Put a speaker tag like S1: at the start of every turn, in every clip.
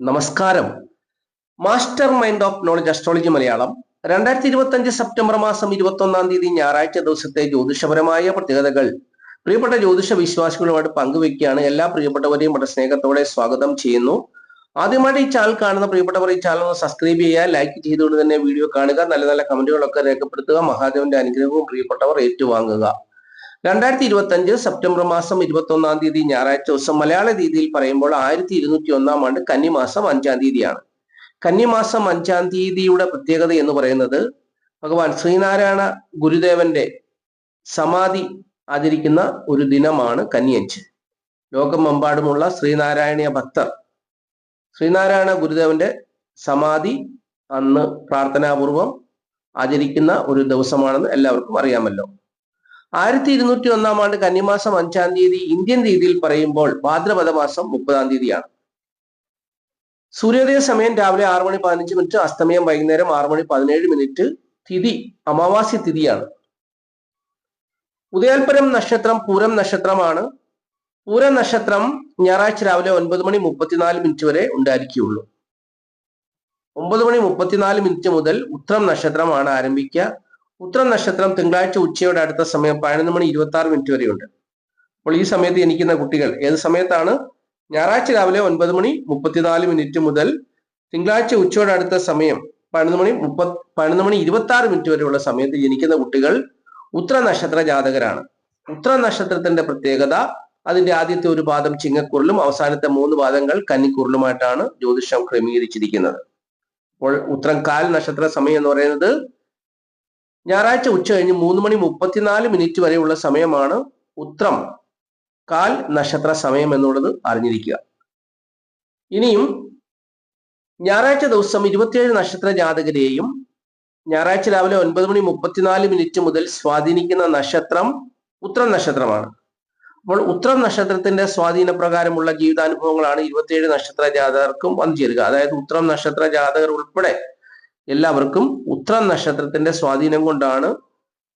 S1: നമസ്കാരം. Master mind of knowledge astrology Malayalam. രണ്ടായിരത്തി ഇരുപത്തി സെപ്റ്റംബർ മാസം ഇരുപത്തി ഒന്നാം തീയതി ഞായറാഴ്ച ദിവസത്തെ ജ്യോതിഷപരമായ പ്രത്യേകതകൾ. പ്രിയപ്പെട്ട ജ്യോതിഷ വിശ്വാസികളുമായിട്ട് പങ്കുവെക്കുകയാണ് എല്ലാ പ്രിയപ്പെട്ടവരെയും വളരെ സ്നേഹത്തോടെ സ്വാഗതം ചെയ്യുന്നു. ആദ്യമായിട്ട് ഈ ചാനൽ കാണുന്ന പ്രിയപ്പെട്ടവർ ഈ ചാനൽ ഒന്ന് സബ്സ്ക്രൈബ് ചെയ്യുക ലൈക്ക് ചെയ്തുകൊണ്ട് തന്നെ വീഡിയോ കാണുക നല്ല നല്ല കമന്റുകളൊക്കെ രേഖപ്പെടുത്തുക മഹാദേവന്റെ അനുഗ്രഹവും പ്രിയപ്പെട്ടവർ ഏറ്റുവാങ്ങുക. രണ്ടായിരത്തി ഇരുപത്തി അഞ്ച് സെപ്റ്റംബർ മാസം ഇരുപത്തി ഒന്നാം തീയതി ഞായറാഴ്ച ദിവസം മലയാള രീതിയിൽ പറയുമ്പോൾ ആയിരത്തി ഇരുന്നൂറ്റി ഒന്നാം ആണ്ട് കന്നിമാസം അഞ്ചാം തീയതിയാണ്. കന്നിമാസം അഞ്ചാം തീയതിയുടെ പ്രത്യേകത എന്ന് പറയുന്നത് ഭഗവാൻ ശ്രീനാരായണ ഗുരുദേവന്റെ സമാധി ആചരിക്കുന്ന ഒരു ദിനമാണ് കന്നിയഞ്ച്. ലോകമെമ്പാടുമുള്ള ശ്രീനാരായണീയ ഭക്തർ ശ്രീനാരായണ ഗുരുദേവന്റെ സമാധി അന്ന് പ്രാർത്ഥനാപൂർവം ആചരിക്കുന്ന ഒരു ദിവസമാണെന്ന് എല്ലാവർക്കും അറിയാമല്ലോ. ആയിരത്തി ഇരുന്നൂറ്റി ഒന്നാം ആണ്ട് കന്നിമാസം അഞ്ചാം തീയതി ഇന്ത്യൻ രീതിയിൽ പറയുമ്പോൾ ഭാദ്രപദ മാസം മുപ്പതാം തീയതിയാണ്. സൂര്യോദയ സമയം രാവിലെ ആറ് മണി പതിനഞ്ച് മിനിറ്റ് അസ്തമയം വൈകുന്നേരം ആറ് മണി പതിനേഴ് മിനിറ്റ് തിഥി അമാവാസ്യ തിഥിയാണ്. ഉദയാൽപരം നക്ഷത്രം പൂരം നക്ഷത്രമാണ്. പൂരം നക്ഷത്രം ഞായറാഴ്ച രാവിലെ ഒൻപത് മണി മുപ്പത്തിനാല് മിനിറ്റ് വരെ ഉണ്ടായിരിക്കുകയുള്ളൂ. ഒമ്പത് മണി മുപ്പത്തിനാല് മിനിറ്റ് മുതൽ ഉത്രം നക്ഷത്രമാണ് ആരംഭിക്കുക. ഉത്രം നക്ഷത്രം തിങ്കളാഴ്ച ഉച്ചയോടെ അടുത്ത സമയം പതിനൊന്ന് മണി ഇരുപത്തി ആറ് മിനിറ്റ് വരെയുണ്ട്. അപ്പോൾ ഈ സമയത്ത് ജനിക്കുന്ന കുട്ടികൾ ഏത് സമയത്താണ്? ഞായറാഴ്ച രാവിലെ ഒൻപത് മണി മുപ്പത്തിനാല് മിനിറ്റ് മുതൽ തിങ്കളാഴ്ച ഉച്ചയോടെ അടുത്ത സമയം പതിനൊന്ന് മണി മുപ്പത് പതിനൊന്ന് മണി ഇരുപത്തി ആറ് മിനിറ്റ് വരെയുള്ള സമയത്ത് ജനിക്കുന്ന കുട്ടികൾ ഉത്ര നക്ഷത്ര ജാതകരാണ്. ഉത്ര നക്ഷത്രത്തിന്റെ പ്രത്യേകത അതിന്റെ ആദ്യത്തെ ഒരു പാദം ചിങ്ങക്കുറിലും അവസാനത്തെ മൂന്ന് പാദങ്ങൾ കന്നിക്കുറിലുമായിട്ടാണ് ജ്യോതിഷം ക്രമീകരിച്ചിരിക്കുന്നത്. അപ്പോൾ ഉത്രം കാൽ നക്ഷത്ര സമയം എന്ന് പറയുന്നത് ഞായറാഴ്ച ഉച്ച കഴിഞ്ഞ് മൂന്ന് മണി മുപ്പത്തിനാല് മിനിറ്റ് വരെയുള്ള സമയമാണ് ഉത്രം കാൽ നക്ഷത്ര സമയം എന്നുള്ളത് അറിഞ്ഞിരിക്കുക. ഇനിയും ഞായറാഴ്ച ദിവസം ഇരുപത്തിയേഴ് നക്ഷത്ര ജാതകരെയും ഞായറാഴ്ച രാവിലെ ഒൻപത് മണി മുപ്പത്തിനാല് മിനിറ്റ് മുതൽ സ്വാധീനിക്കുന്ന നക്ഷത്രം ഉത്രം നക്ഷത്രമാണ്. അപ്പോൾ ഉത്രം നക്ഷത്രത്തിന്റെ സ്വാധീന പ്രകാരമുള്ള ജീവിതാനുഭവങ്ങളാണ് ഇരുപത്തിയേഴ് നക്ഷത്ര ജാതകർക്കും വന്നു ചേരുക. അതായത് ഉത്രം നക്ഷത്ര ജാതകർ ഉൾപ്പെടെ എല്ലാവർക്കും ഉത്ര നക്ഷത്രത്തിന്റെ സ്വാധീനം കൊണ്ടാണ്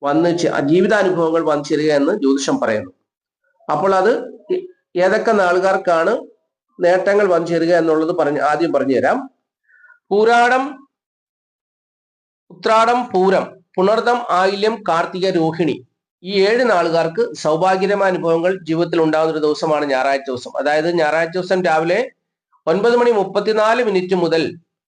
S1: വന്ന് ജീവിതാനുഭവങ്ങൾ വന്നു ചേരുക എന്ന് ജ്യോതിഷം പറയുന്നു. അപ്പോൾ അത് ഏതൊക്കെ നാളുകാർക്കാണ് നേട്ടങ്ങൾ വന്നു ചേരുക എന്നുള്ളത് പറഞ്ഞ് ആദ്യം പറഞ്ഞു തരാം. പൂരാടം ഉത്രാടം പൂരം പുണർദം ആയില്യം കാർത്തിക രോഹിണി ഈ ഏഴ് നാളുകാർക്ക് സൗഭാഗ്യകരമായ അനുഭവങ്ങൾ ജീവിതത്തിൽ ഉണ്ടാകുന്ന ഒരു ദിവസമാണ് ഞായറാഴ്ച ദിവസം. അതായത് ഞായറാഴ്ച ദിവസം രാവിലെ ഒൻപത് മണി മുപ്പത്തിനാല് മിനിറ്റ് മുതൽ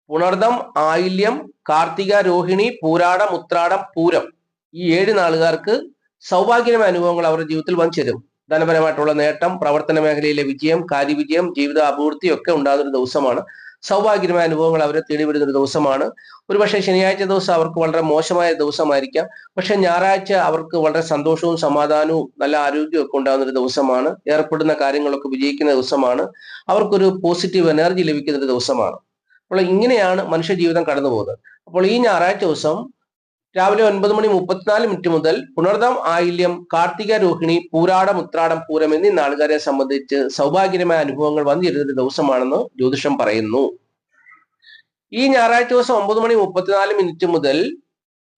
S1: പുണർദം ആയില്യം കാർത്തിക രോഹിണി പൂരാടം ഉത്രാടം പൂരം ഈ ഏഴ് നാളുകാർക്ക് സൗഭാഗ്യമായ അനുഭവങ്ങൾ അവരുടെ ജീവിതത്തിൽ വന്നു ചേരും. ധനപരമായിട്ടുള്ള നേട്ടം പ്രവർത്തന മേഖലയിലെ വിജയം കാര്യവിജയം ജീവിത അഭിവൃദ്ധി ഒക്കെ ഉണ്ടാകുന്ന ഒരു ദിവസമാണ്. സൗഭാഗ്യമായ അനുഭവങ്ങൾ അവരെ തേടി വരുന്ന ഒരു ദിവസമാണ്. ഒരുപക്ഷെ ശനിയാഴ്ച ദിവസം അവർക്ക് വളരെ മോശമായ ദിവസമായിരിക്കാം. പക്ഷെ ഞായറാഴ്ച അവർക്ക് വളരെ സന്തോഷവും സമാധാനവും നല്ല ആരോഗ്യവും ഒക്കെ ഉണ്ടാകുന്ന ഒരു ദിവസമാണ്. ഏർപ്പെടുന്ന കാര്യങ്ങളൊക്കെ വിജയിക്കുന്ന ദിവസമാണ്. അവർക്കൊരു പോസിറ്റീവ് എനർജി ലഭിക്കുന്ന ഒരു ദിവസമാണ്. അപ്പോൾ ഇങ്ങനെയാണ് മനുഷ്യ ജീവിതം കടന്നു പോകുന്നത് അപ്പോൾ ഈ ഞായറാഴ്ച ദിവസം രാവിലെ ഒൻപത് മണി മുപ്പത്തിനാല് മിനിറ്റ് മുതൽ പുണർദം ആയില്യം കാർത്തിക രോഹിണി പൂരാടം ഉത്രാടം പൂരം എന്നീ നാളുകാരെ സംബന്ധിച്ച് സൗഭാഗ്യമായ അനുഭവങ്ങൾ വന്നിരുന്ന ഒരു ദിവസമാണെന്ന് ജ്യോതിഷം പറയുന്നു. ഈ ഞായറാഴ്ച ദിവസം ഒമ്പത് മണി മുപ്പത്തിനാല് മിനിറ്റ് മുതൽ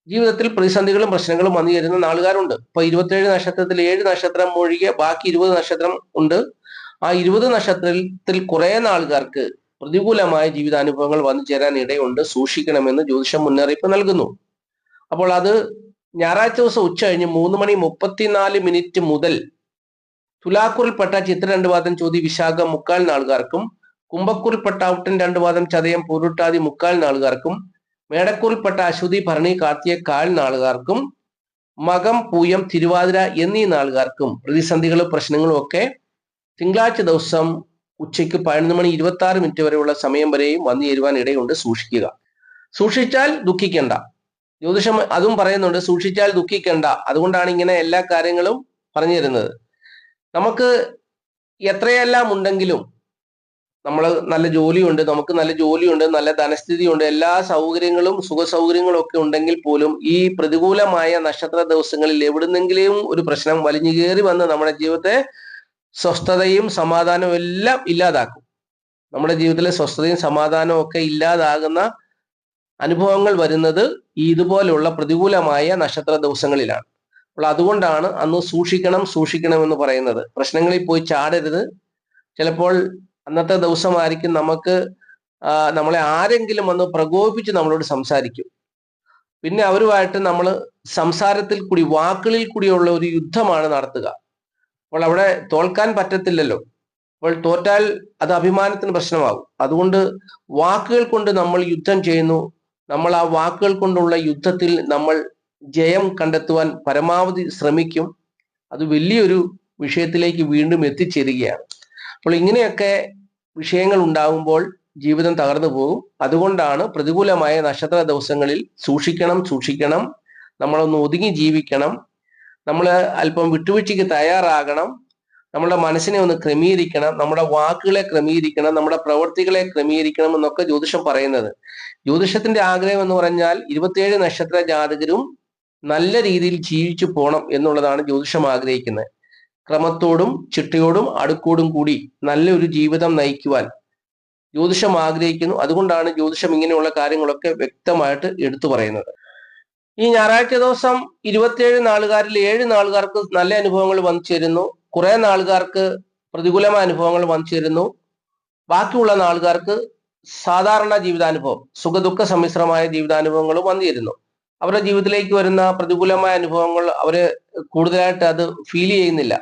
S1: ജീവിതത്തിൽ പ്രതിസന്ധികളും പ്രശ്നങ്ങളും വന്നു ചേരുന്ന നാളുകാരുണ്ട്. ഇപ്പൊ ഇരുപത്തിയേഴ് നക്ഷത്രത്തിൽ ഏഴ് നക്ഷത്രം ഒഴികെ ബാക്കി ഇരുപത് നക്ഷത്രം ഉണ്ട്. ആ ഇരുപത് നക്ഷത്രത്തിൽ കുറെ നാളുകാർക്ക് പ്രതികൂലമായ ജീവിതാനുഭവങ്ങൾ വന്നു ചേരാൻ ഇടയുണ്ട്. സൂക്ഷിക്കണമെന്ന് ജ്യോതിഷം മുന്നറിയിപ്പ് നൽകുന്നു. അപ്പോൾ അത് ഞായറാഴ്ച ദിവസം ഉച്ച കഴിഞ്ഞ് മൂന്ന് മണി മുപ്പത്തിനാല് മിനിറ്റ് മുതൽ തുലാക്കൂറിൽപ്പെട്ട ചിത്ര രണ്ട് വാദം ചോതി വിശാഖ മുക്കാൽ നാളുകാർക്കും കുംഭക്കൂറിൽപ്പെട്ട ഔട്ടൻ രണ്ട് വാദം ചതയം പൂരുട്ടാതി മുക്കാൽ നാളുകാർക്കും മേടക്കൂറിൽപ്പെട്ട അശ്വതി ഭരണി കാർത്തിക കാൽ നാളുകാർക്കും മകം പൂയം തിരുവാതിര എന്നീ നാളുകാർക്കും പ്രതിസന്ധികളും പ്രശ്നങ്ങളും ഒക്കെ തിങ്കളാഴ്ച ദിവസം ഉച്ചയ്ക്ക് പതിനൊന്ന് മണി ഇരുപത്തി ആറ് മിനിറ്റ് വരെയുള്ള സമയം വരെയും വന്നു ചേരുവാൻ ഇടയുണ്ട് സൂക്ഷിക്കുക. സൂക്ഷിച്ചാൽ ദുഃഖിക്കേണ്ട. ജ്യോതിഷം അതും പറയുന്നുണ്ട് സൂക്ഷിച്ചാൽ ദുഃഖിക്കണ്ട. അതുകൊണ്ടാണ് ഇങ്ങനെ എല്ലാ കാര്യങ്ങളും പറഞ്ഞു തരുന്നത്. നമുക്ക് എത്രയെല്ലാം ഉണ്ടെങ്കിലും നമ്മൾ നല്ല ജോലിയുണ്ട് നമുക്ക് നല്ല ജോലിയുണ്ട് നല്ല ധനസ്ഥിതിയുണ്ട് എല്ലാ സൗകര്യങ്ങളും സുഖ സൗകര്യങ്ങളും ഒക്കെ ഉണ്ടെങ്കിൽ പോലും ഈ പ്രതികൂലമായ നക്ഷത്ര ദിവസങ്ങളിൽ എവിടുന്നെങ്കിലും ഒരു പ്രശ്നം വലിഞ്ഞു കയറി വന്ന് നമ്മുടെ ജീവിതത്തെ സ്വസ്ഥതയും സമാധാനവും എല്ലാം ഇല്ലാതാക്കും. നമ്മുടെ ജീവിതത്തിലെ സ്വസ്ഥതയും സമാധാനവും ഒക്കെ ഇല്ലാതാകുന്ന അനുഭവങ്ങൾ വരുന്നത് ഇതുപോലെയുള്ള പ്രതികൂലമായ നക്ഷത്ര ദിവസങ്ങളിലാണ്. അപ്പോൾ അതുകൊണ്ടാണ് അന്ന് സൂക്ഷിക്കണം സൂക്ഷിക്കണം എന്ന് പറയുന്നത്. പ്രശ്നങ്ങളിൽ പോയി ചാടരുത്. ചിലപ്പോൾ അന്നത്തെ ദിവസമായിരിക്കും നമുക്ക് നമ്മളെ ആരെങ്കിലും വന്ന് പ്രകോപിച്ച് നമ്മളോട് സംസാരിക്കും. പിന്നെ അവരുമായിട്ട് നമ്മൾ സംസാരത്തിൽ കൂടി വാക്കുകളിൽ കൂടിയുള്ള ഒരു യുദ്ധമാണ് നടത്തുക. അപ്പോൾ അവിടെ തോൽക്കാൻ പറ്റത്തില്ലല്ലോ. അപ്പോൾ തോറ്റാൽ അത് അഭിമാനത്തിന് പ്രശ്നമാകും. അതുകൊണ്ട് വാക്കുകൾ കൊണ്ട് നമ്മൾ യുദ്ധം ചെയ്യുന്നു. നമ്മൾ ആ വാക്കുകൾ കൊണ്ടുള്ള യുദ്ധത്തിൽ നമ്മൾ ജയം കണ്ടെത്തുവാൻ പരമാവധി ശ്രമിക്കും. അത് വലിയൊരു വിഷയത്തിലേക്ക് വീണ്ടും എത്തിച്ചേരുകയാണ്. അപ്പോൾ ഇങ്ങനെയൊക്കെ വിഷയങ്ങൾ ഉണ്ടാകുമ്പോൾ ജീവിതം തകർന്നു പോകും. അതുകൊണ്ടാണ് പ്രതികൂലമായ നക്ഷത്ര ദിവസങ്ങളിൽ സൂക്ഷിക്കണം സൂക്ഷിക്കണം. നമ്മളൊന്ന് ഒതുങ്ങി ജീവിക്കണം. നമ്മൾ അല്പം വിട്ടുവീഴ്ചയ്ക്ക് തയ്യാറാകണം. നമ്മുടെ മനസ്സിനെ ഒന്ന് ക്രമീകരിക്കണം. നമ്മുടെ വാക്കുകളെ ക്രമീകരിക്കണം. നമ്മുടെ പ്രവൃത്തികളെ ക്രമീകരിക്കണം എന്നൊക്കെ ജ്യോതിഷം പറയുന്നത്. ജ്യോതിഷത്തിന്റെ ആഗ്രഹം എന്ന് പറഞ്ഞാൽ ഇരുപത്തിയേഴ് നക്ഷത്ര ജാതകരും നല്ല രീതിയിൽ ജീവിച്ചു പോകണം എന്നുള്ളതാണ് ജ്യോതിഷം ആഗ്രഹിക്കുന്നത്. ക്രമത്തോടും ചിട്ടയോടും അടുക്കോടും കൂടി നല്ലൊരു ജീവിതം നയിക്കുവാൻ ജ്യോതിഷം ആഗ്രഹിക്കുന്നു. അതുകൊണ്ടാണ് ജ്യോതിഷം ഇങ്ങനെയുള്ള കാര്യങ്ങളൊക്കെ വ്യക്തമായിട്ട് എടുത്തു പറയുന്നത്. ഈ ഞായറാഴ്ച ദിവസം ഇരുപത്തിയേഴ് നാളുകാരിൽ ഏഴ് നാളുകാർക്ക് നല്ല അനുഭവങ്ങൾ വന്നു ചേരുന്നു കുറെ നാളുകാർക്ക് പ്രതികൂലമായ അനുഭവങ്ങൾ വന്നു ചേരുന്നു ബാക്കിയുള്ള നാളുകാർക്ക് സാധാരണ ജീവിതാനുഭവം സുഖദുഃഖ സമ്മിശ്രമായ ജീവിതാനുഭവങ്ങൾ വന്നു ചേരുന്നു അവരുടെ ജീവിതത്തിലേക്ക് വരുന്ന പ്രതികൂലമായ അനുഭവങ്ങൾ അവരെ കൂടുതലായിട്ട് അത് ഫീൽ ചെയ്യുന്നില്ല.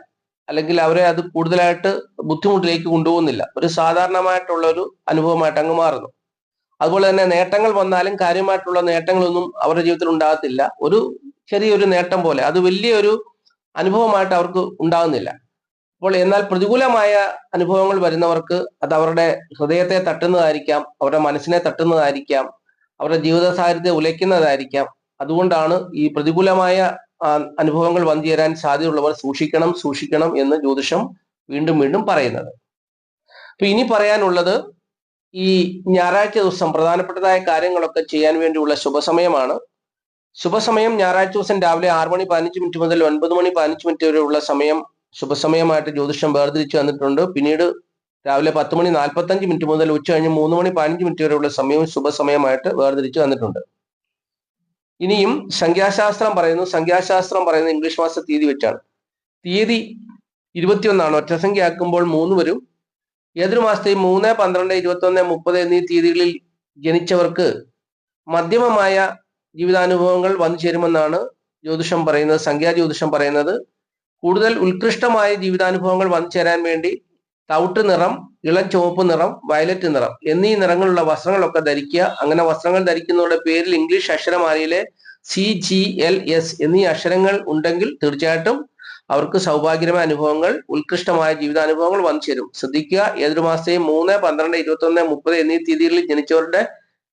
S1: അല്ലെങ്കിൽ അവരെ അത് കൂടുതലായിട്ട് ബുദ്ധിമുട്ടിലേക്ക് കൊണ്ടുപോകുന്നില്ല. ഒരു സാധാരണമായിട്ടുള്ള ഒരു അനുഭവമായിട്ട് അങ്ങ് മാറുന്നു. അതുപോലെ തന്നെ നേട്ടങ്ങൾ വന്നാലും കാര്യമായിട്ടുള്ള നേട്ടങ്ങളൊന്നും അവരുടെ ജീവിതത്തിൽ ഉണ്ടാകത്തില്ല. ഒരു ചെറിയൊരു നേട്ടം പോലെ അത് വലിയൊരു അനുഭവമായിട്ട് അവർക്ക് ഉണ്ടാകുന്നില്ല. അപ്പോൾ എന്നാൽ പ്രതികൂലമായ അനുഭവങ്ങൾ വരുന്നവർക്ക് അത് അവരുടെ ഹൃദയത്തെ തട്ടുന്നതായിരിക്കാം അവരുടെ മനസ്സിനെ തട്ടുന്നതായിരിക്കാം അവരുടെ ജീവിത സാഹചര്യത്തെ ഉലയ്ക്കുന്നതായിരിക്കാം. അതുകൊണ്ടാണ് ഈ പ്രതികൂലമായ അനുഭവങ്ങൾ വന്നു ചേരാൻ സാധ്യതയുള്ളവർ സൂക്ഷിക്കണം സൂക്ഷിക്കണം എന്ന് ജ്യോതിഷം വീണ്ടും വീണ്ടും പറയുന്നത്. അപ്പൊ ഇനി പറയാനുള്ളത് ഈ ഞായറാഴ്ച ദിവസം പ്രധാനപ്പെട്ടതായ കാര്യങ്ങളൊക്കെ ചെയ്യാൻ വേണ്ടിയുള്ള ശുഭസമയമാണ്. ശുഭസമയം ഞായറാഴ്ച ദിവസം രാവിലെ ആറ് മണി പതിനഞ്ച് മിനിറ്റ് മുതൽ ഒൻപത് മണി പതിനഞ്ച് മിനിറ്റ് വരെയുള്ള സമയം ശുഭസമയമായിട്ട് ജ്യോതിഷം വേർതിരിച്ചു വന്നിട്ടുണ്ട്. പിന്നീട് രാവിലെ പത്ത് മണി നാൽപ്പത്തഞ്ച് മിനിറ്റ് മുതൽ ഉച്ച കഴിഞ്ഞ് മൂന്ന് മണി പതിനഞ്ച് മിനിറ്റ് വരെയുള്ള സമയവും ശുഭസമയമായിട്ട് വേർതിരിച്ചു വന്നിട്ടുണ്ട്. ഇനിയും സംഖ്യാശാസ്ത്രം പറയുന്നു. സംഖ്യാശാസ്ത്രം പറയുന്നത് ഇംഗ്ലീഷ് മാസ തീയതി വെച്ചാണ്. തീയതി ഇരുപത്തിയൊന്നാണ്. ഒറ്റസംഖ്യ ആക്കുമ്പോൾ മൂന്ന് വരും. ഏതൊരു മാസത്തെയും മൂന്ന് പന്ത്രണ്ട് ഇരുപത്തി ഒന്ന് മുപ്പത് എന്നീ തീയതികളിൽ ജനിച്ചവർക്ക് മധ്യമമായ ജീവിതാനുഭവങ്ങൾ വന്നു ചേരുമെന്നാണ് ജ്യോതിഷം പറയുന്നത് സംഖ്യാ ജ്യോതിഷം പറയുന്നത്. കൂടുതൽ ഉത്കൃഷ്ടമായ ജീവിതാനുഭവങ്ങൾ വന്നു ചേരാൻ വേണ്ടി തവിട്ട് നിറം ഇളം ചുവപ്പ് നിറം വയലറ്റ് നിറം എന്നീ നിറങ്ങളുള്ള വസ്ത്രങ്ങളൊക്കെ ധരിക്കുക. അങ്ങനെ വസ്ത്രങ്ങൾ ധരിക്കുന്നവരുടെ പേരിൽ ഇംഗ്ലീഷ് അക്ഷരമാലയിലെ സി ജി എൽ എസ് എന്നീ അക്ഷരങ്ങൾ ഉണ്ടെങ്കിൽ തീർച്ചയായിട്ടും അവർക്ക് സൗഭാഗ്യമായ അനുഭവങ്ങൾ ഉത്കൃഷ്ടമായ ജീവിതാനുഭവങ്ങൾ വന്നു ചേരും. ശ്രദ്ധിക്കുക ഏതൊരു മാസത്തെയും മൂന്ന് പന്ത്രണ്ട് ഇരുപത്തി ഒന്ന് മുപ്പത് എന്നീ തീയതികളിൽ ജനിച്ചവരുടെ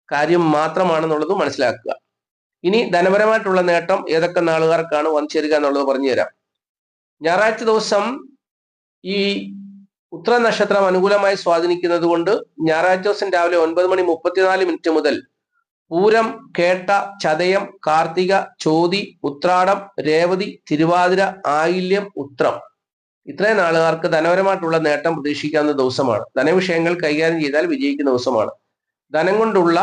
S1: കാര്യം മാത്രമാണെന്നുള്ളത് മനസ്സിലാക്കുക. ഇനി ധനപരമായിട്ടുള്ള നേട്ടം ഏതൊക്കെ നാളുകാർക്കാണ് വന്നു ചേരുക എന്നുള്ളത് പറഞ്ഞു തരാം ഞായറാഴ്ച ദിവസം ഈ ഉത്തര നക്ഷത്രം അനുകൂലമായി സ്വാധീനിക്കുന്നത് കൊണ്ട് ഞായറാഴ്ച ദിവസം രാവിലെ ഒൻപത് മണി മുപ്പത്തിനാല് മിനിറ്റ് മുതൽ പൂരം കേട്ട ചതയം കാർത്തിക ചോതി ഉത്രാടം രേവതി തിരുവാതിര ആയില്യം ഉത്രം. ഇത്രയും നാളുകാർക്ക് ധനപരമായിട്ടുള്ള നേട്ടം പ്രതീക്ഷിക്കാവുന്ന ദിവസമാണ്. ധനവിഷയങ്ങൾ കൈകാര്യം ചെയ്താൽ വിജയിക്കുന്ന ദിവസമാണ്. ധനം കൊണ്ടുള്ള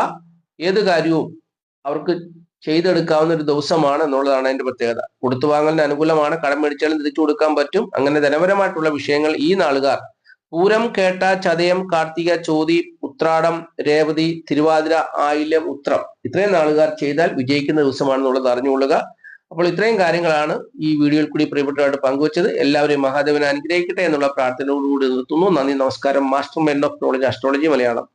S1: ഏത് കാര്യവും അവർക്ക് ചെയ്തെടുക്കാവുന്ന ഒരു ദിവസമാണ് എന്നുള്ളതാണ് അതിന്റെ പ്രത്യേകത. കൊടുത്തു വാങ്ങലിന് അനുകൂലമാണ്. കടം മേടിച്ചാലും തിരിച്ചു കൊടുക്കാൻ പറ്റും. അങ്ങനെ ധനപരമായിട്ടുള്ള വിഷയങ്ങൾ ഈ നാളുകാർ പൂരം കേട്ട ചതയം കാർത്തിക ചോതി ഉത്രാടം രേവതി തിരുവാതിര ആയില്യം ഉത്രം ഇത്രയും നാളുകാർ ചെയ്താൽ വിജയിക്കുന്ന ദിവസമാണെന്നുള്ളത് അറിഞ്ഞുകൊള്ളുക. അപ്പോൾ ഇത്രയും കാര്യങ്ങളാണ് ഈ വീഡിയോയിൽ കൂടി പ്രിയപ്പെട്ടവരായിട്ട് പങ്കുവച്ചത്. എല്ലാവരെയും മഹാദേവനെ അനുഗ്രഹിക്കട്ടെ എന്നുള്ള പ്രാർത്ഥനയോടുകൂടി നിർത്തുന്നു. നന്ദി നമസ്കാരം. Master mind of knowledge astrology Malayalam.